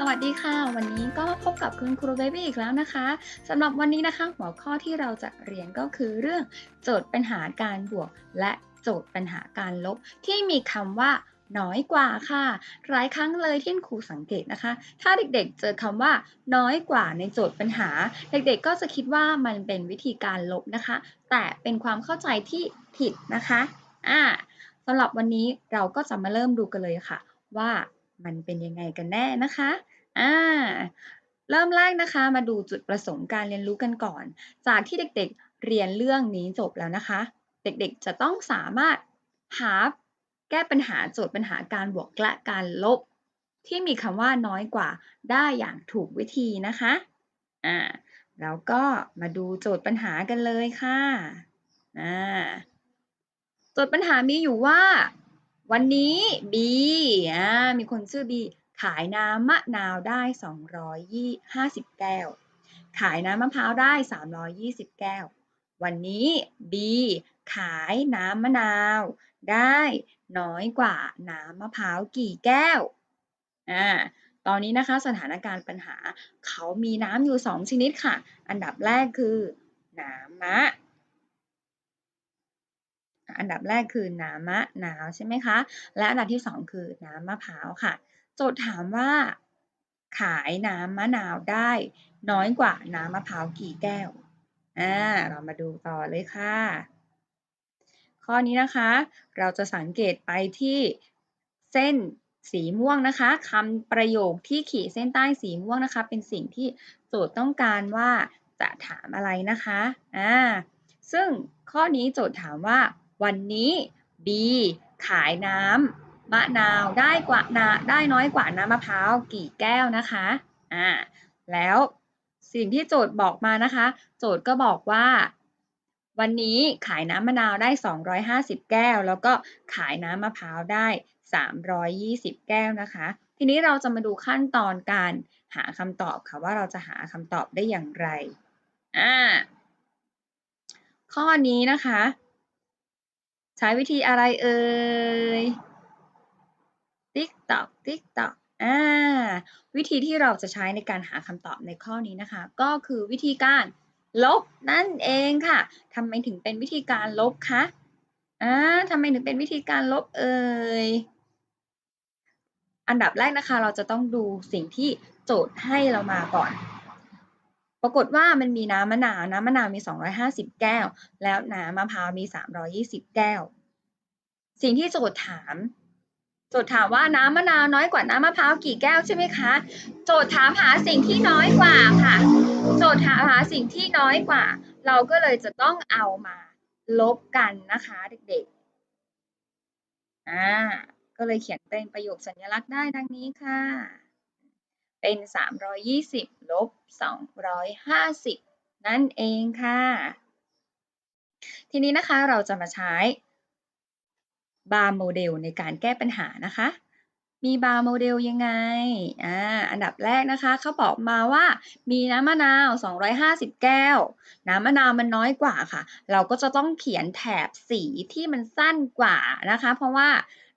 สวัสดีค่ะ วันนี้ก็มาพบกับคุณครูเบบี้อีกแล้วนะคะสำหรับวันนี้นะคะ หัวข้อที่เราจะเรียนก็คือเรื่องโจทย์ปัญหาการบวก และโจทย์ปัญหาการลบ ที่มีคำว่าน้อยกว่าค่ะ หลายครั้งเลยที่ครูสังเกตนะคะ ถ้าเด็กๆ เจอคำว่า น้อยกว่าในโจทย์ปัญหา เด็กๆ ก็จะคิดว่ามันเป็นวิธีการลบนะคะ แต่เป็นความเข้าใจที่ผิดนะคะอ่าสำหรับวันนี้เราก็จะมาเริ่มดูกันเลยค่ะ ว่า มันเป็นยังไงกันแน่นะคะอ่าเริ่มแรกนะคะ มาดูจุดประสงค์การเรียนรู้กันก่อน จากที่เด็กๆเรียนเรื่องนี้จบแล้วนะคะ เด็กๆจะต้องสามารถหาแก้ปัญหาโจทย์ปัญหาการบวกและการลบ ที่มีคำว่าน้อยกว่าได้อย่างถูกวิธีนะคะอ่าแล้วก็มาดูโจทย์ปัญหากันเลยค่ะอ่าโจทย์ปัญหามีอยู่ว่า วันนี้ B อ่ามีคนชื่อ B ขายน้ำมะนาวได้250แก้ว ขายน้ำมะพร้าวได้ 320 แก้ว วันนี้ B ขายน้ำมะนาว ได้น้อยกว่าน้ำมะพร้าวกี่แก้ว อ่า ตอนนี้นะคะสถานการณ์ปัญหา เขามีน้ำอยู่ 2 ชนิดค่ะ อันดับแรกคือ น้ำมะ อันดับแรกคือน้ำมะนาวใช่ไหมคะ และอันดับที่ 2 คือน้ำมะพร้าวค่ะ โจทย์ถามว่า ขายน้ำมะนาวได้ น้อยกว่าน้ำมะพร้าวกี่แก้วอ่าเรามาดูต่อเลยค่ะ ข้อนี้นะคะ เราจะสังเกตไปที่เส้นสีม่วงนะคะคำประโยคที่ขีดเส้นใต้สีม่วงนะคะ เป็นสิ่งที่โจทย์ต้องการว่าจะถามอะไรนะคะอ่าซึ่งข้อนี้โจทย์ถามว่า วันนี้ B ขายน้ำมะนาวได้กว่านาได้น้อยกว่าน้ำมะพร้าวกี่แก้วนะคะอ่าแล้วสิ่งที่โจทย์บอกมานะคะ โจทย์ก็บอกว่า วันนี้ขายน้ำมะนาวได้ 250 แก้ว แล้วก็ขายน้ำมะพร้าวได้ 320 แก้วนะคะ ทีนี้เราจะมาดูขั้นตอนการหาคำตอบค่ะว่าเราจะหาคำตอบได้อย่างไรอ่าข้อนี้นะคะ ใช้วิธีอะไรเอ่ย ติ๊กตอกติ๊กตอกอ่าวิธีที่เราจะใช้ในการหาคำตอบในข้อนี้นะคะ ก็คือวิธีการลบนั่นเองค่ะทำไมถึงเป็นวิธีการลบคะอ่าทำไมถึงเป็นวิธีการลบเอ่ยอันดับแรกนะคะ เราจะต้องดูสิ่งที่โจทย์ให้เรามาก่อน ปรากฏว่ามันมีน้ำมะนาวน้ำมะนาวมี 250 แก้ว แล้วน้ำมะพร้าวมี 320 แก้ว สิ่งที่โจทย์ถาม โจทย์ถามว่าน้ำมะนาวน้อยกว่าน้ำมะพร้าวกี่แก้วใช่ไหมคะ โจทย์ถามหาสิ่งที่น้อยกว่าค่ะ โจทย์ถามหาสิ่งที่น้อยกว่า เราก็เลยจะต้องเอามาลบกันนะคะเด็กๆ อ่า ก็เลยเขียนเป็นประโยคสัญลักษณ์ได้ดังนี้ค่ะ เป็น 320 ลบ 250 นั่นเองค่ะ ทีนี้นะคะเราจะมาใช้บาร์โมเดลในการแก้ปัญหานะคะ มีบาร์โมเดลยังไง อ่า อันดับแรกนะคะ เขาบอกมาว่ามีน้ำมะนาว 250 แก้ว น้ำมะนาวมันน้อยกว่าค่ะ เราก็จะต้องเขียนแถบสีที่มันสั้นกว่านะคะ เพราะว่า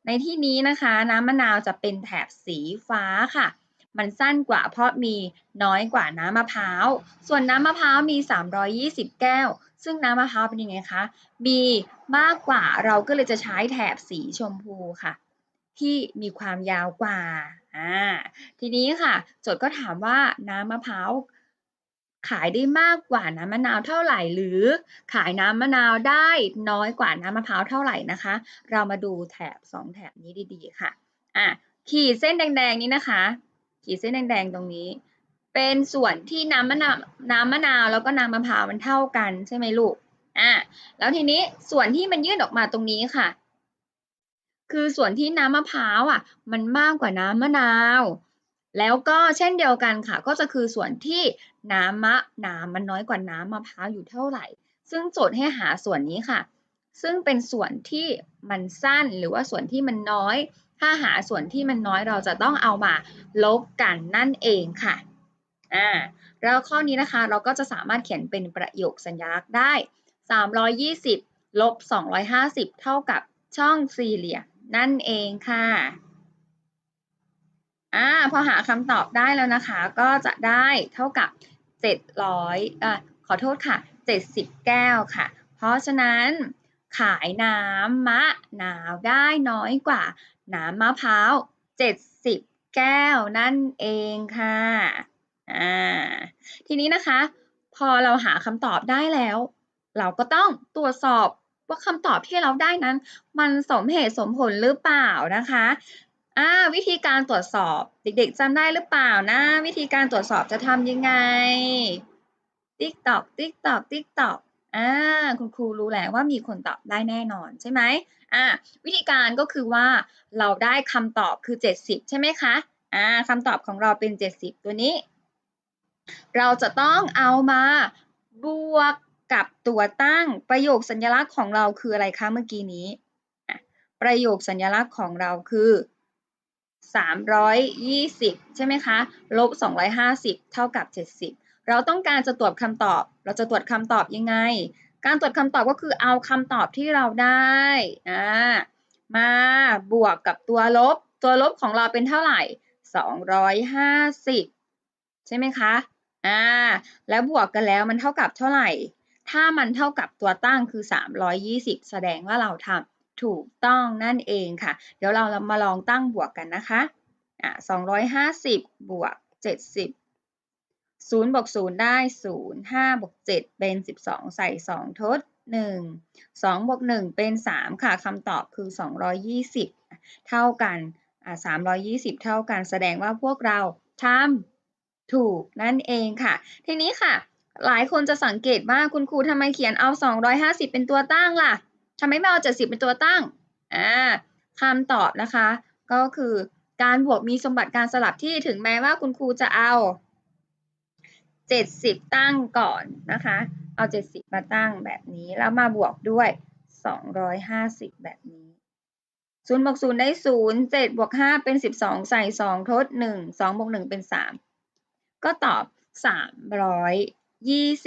ในที่นี้นะคะ น้ำมะนาวจะเป็นแถบสีฟ้าค่ะ มันสั้นกว่าเพราะมีน้อยกว่าน้ำมะพร้าว ส่วนน้ำมะพร้าวมี 320 แก้ว ซึ่งน้ำมะพร้าวเป็นยังไงคะ มีมากกว่าเราก็เลยจะใช้แถบสีชมพูค่ะ ที่มีความยาวกว่า อ่า ทีนี้ค่ะ โจทย์ก็ถามว่าน้ำมะพร้าวขายได้มากกว่าน้ำมะนาวเท่าไหร่หรือ ขายน้ำมะนาวได้น้อยกว่าน้ำมะพร้าวเท่าไหร่นะคะ เรามาดูแถบสองแถบนี้ดีๆค่ะ อะ ขีดเส้นแดงๆนี้นะคะ ขีดเส้นแดงๆตรงนี้ เป็นส่วนที่น้ำมะนาวน้ำมะนาวแล้วก็น้ำมะพร้าวมันเท่ากันใช่ไหมลูกอะแล้วทีนี้ส่วนที่มันยื่นออกมาตรงนี้ค่ะ คือส่วนที่น้ำมะพร้าวอะ มันมากกว่าน้ำมะนาว แล้วก็เช่นเดียวกันค่ะ ก็จะคือส่วนที่น้ำมะนาวมันน้อยกว่าน้ำมะพร้าวอยู่เท่าไหร่ ซึ่งโจทย์ให้หาส่วนนี้ค่ะ ซึ่งเป็นส่วนที่มันสั้นหรือว่าส่วนที่มันน้อย ถ้าหาส่วนที่มันน้อยเราจะต้องเอามาลบกันนั่นเองค่ะอ่าแล้วข้อนี้นะคะเราก็จะสามารถเขียนเป็นประโยคสัญลักษณ์ได้ 320ลบ250 เท่ากับช่องสี่เหลี่ยมนั่นเองค่ะอ่าพอหาคำตอบได้แล้วนะคะ ก็จะได้เท่ากับ 700อะขอโทษค่ะ 70 แก้วค่ะ เพราะฉะนั้น ขายน้ำมะนาวได้น้อยกว่า น้ำมะพร้าว 70 แก้วนั่นเองค่ะอ่าทีนี้นะคะ พอเราหาคำตอบได้แล้ว เราก็ต้องตรวจสอบว่าคำตอบที่เราได้นั้น มันสมเหตุสมผลหรือเปล่านะคะอ่าวิธีการตรวจสอบเด็กๆจำได้หรือเปล่านะ วิธีการตรวจสอบจะทำยังไงติ๊กตอกติ๊กตอกติ๊กตอก อ่าคุณครูรู้แล้วว่ามีคนตอบได้แน่นอนใช่ไหมอ่าวิธีการก็คือว่าเราได้คำตอบคือ 70 ใช่ไหมคะอ่าคำตอบของเราเป็น 70 ตัวนี้ เราจะต้องเอามาบวกกับตัวตั้งประโยคสัญลักษณ์ของเราคืออะไรคะเมื่อกี้นี้ ประโยคสัญลักษณ์ของเราคือ 320 ใช่ไหมคะลบ250 เท่ากับ 70 เราต้องการจะตรวจคำตอบ เราจะตรวจคำตอบยังไง การตรวจคำตอบก็คือเอาคำตอบที่เราได้อ่ามาบวกกับตัวลบ ตัวลบของเราเป็นเท่าไหร่ 250 ใช่ไหมคะอ่าแล้วบวกกันแล้วมันเท่ากับเท่าไหร่ ถ้ามันเท่ากับตัวตั้งคือ 320 แสดงว่าเราทำถูกต้องนั่นเองค่ะ เดี๋ยวเรามาลองตั้งบวกกันนะคะอ่า250 บวก 70 0บวก0ได้0 5บวก7เป็น12ใส่2ทด1 2บวก1เป็น3ค่ะคำตอบคือ220เท่ากันอ่า320เท่ากันแสดงว่าพวกเราทำถูกนั่นเองค่ะ ทีนี้ค่ะ หลายคนจะสังเกตว่าคุณครูทำไมเขียนเอา 250 เป็นตัวตั้งล่ะทำไมไม่เอา 70 เป็นตัวตั้งอ่าคำตอบนะคะ ก็คือการบวกมีสมบัติการสลับที่ถึงแม้ว่าคุณครูจะเอา 70 ตั้งก่อนนะคะ เอา 70 มาตั้งแบบนี้ แล้วมาบวกด้วย 250 แบบนี้0บวก0ได้ 0 7บวก5เป็น 12 ใส่ 2 ทด 1 2บวก1เป็น 3 ก็ตอบ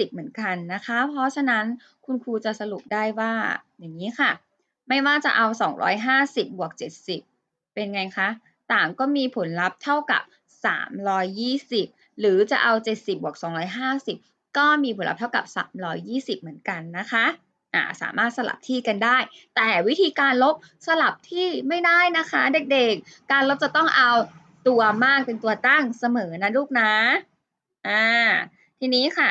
320 เหมือนกันนะคะ เพราะฉะนั้นคุณครูจะสรุปได้ว่าอย่างนี้ค่ะ ไม่ว่าจะเอา 250 บวก 70 เป็นไงคะ ต่างก็มีผลลัพธ์เท่ากับ 320 หรือจะเอา 70 บวก 250 ก็มีผลลัพธ์เท่ากับ 320 เหมือนกันนะคะอ่าสามารถสลับที่กันได้ แต่วิธีการลบสลับที่ไม่ได้นะคะเด็กๆ การลบจะต้องเอาตัวมากเป็นตัวตั้งเสมอนะลูกนะอ่าทีนี้ค่ะ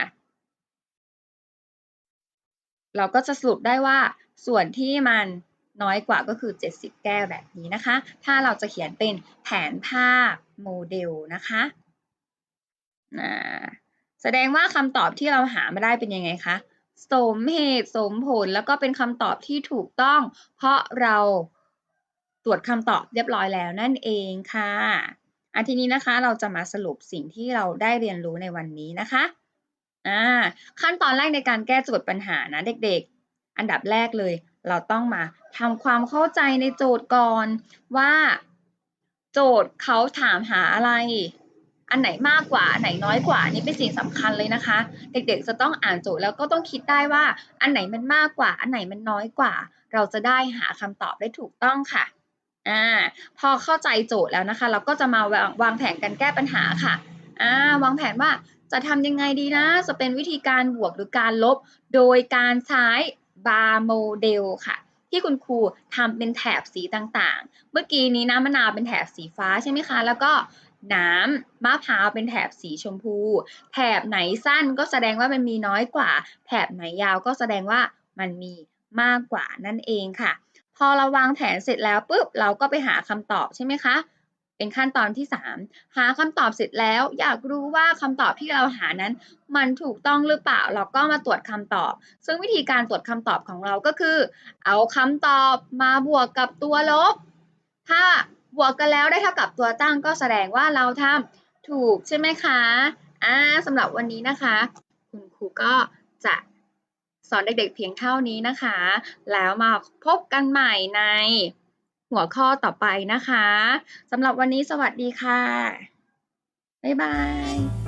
เราก็จะสรุปได้ว่าส่วนที่มันน้อยกว่าก็คือ 70 แก้วแบบนี้นะคะ ถ้าเราจะเขียนเป็นแผนภาพ โมเดลนะคะนะแสดงว่าคำตอบที่เราหามาได้เป็นยังไงคะ สมเหตุสมผลแล้วก็เป็นคำตอบที่ถูกต้อง เพราะเราตรวจคำตอบเรียบร้อยแล้วนั่นเองค่ะอันทีนี้นะคะเราจะมาสรุปสิ่งที่เราได้เรียนรู้ในวันนี้นะคะอ่าขั้นตอนแรกในการแก้โจทย์ปัญหานะเด็กๆ อันดับแรกเลย เราต้องมาทำความเข้าใจในโจทย์ก่อนว่า โจทย์เขาถามหาอะไร อันไหนมากกว่าอันไหนน้อยกว่านี่เป็นสิ่งสำคัญเลยนะคะ เด็กๆจะต้องอ่านโจทย์แล้วก็ต้องคิดได้ว่า อันไหนมันมากกว่า อันไหนมันน้อยกว่า เราจะได้หาคำตอบได้ถูกต้องค่ะอ่าพอเข้าใจโจทย์แล้วนะคะ เราก็จะมาวางวางแผนการแก้ปัญหาค่ะอ่าวางแผนว่าจะทำยังไงดีนะ จะเป็นวิธีการบวกหรือการลบ โดยการใช้บาร์โมเดลค่ะ ที่คุณครูทำเป็นแถบสีต่างๆ เมื่อกี้นี้น้ำมะนาวเป็นแถบสีฟ้าใช่ไหมคะ แล้วก็น้ำมะพร้าวเป็นแถบสีชมพู แถบไหนสั้นก็แสดงว่ามันมีน้อยกว่า แถบไหนยาวก็แสดงว่ามันมีมากกว่านั่นเองค่ะ พอเราวางแผนเสร็จแล้วปุ๊บเราก็ไปหาคำตอบใช่ไหมคะ เป็นขั้นตอนที่ 3 หาคำตอบเสร็จแล้ว อยากรู้ว่าคำตอบที่เราหานั้น มันถูกต้องหรือเปล่า เราก็มาตรวจคำตอบ ซึ่งวิธีการตรวจคำตอบของเราก็คือ เอาคำตอบมาบวกกับตัวลบ ถ้าบวกกันแล้วได้เท่ากับตัวตั้งก็แสดงว่าเราทำถูกใช่ไหมคะอ่าสำหรับวันนี้นะคะ คุณครูก็จะสอนเด็กๆเพียงเท่านี้นะคะ แล้วมาพบกันใหม่ใน หัวข้อต่อไปนะคะสำหรับวันนี้สวัสดีค่ะ บ๊ายบาย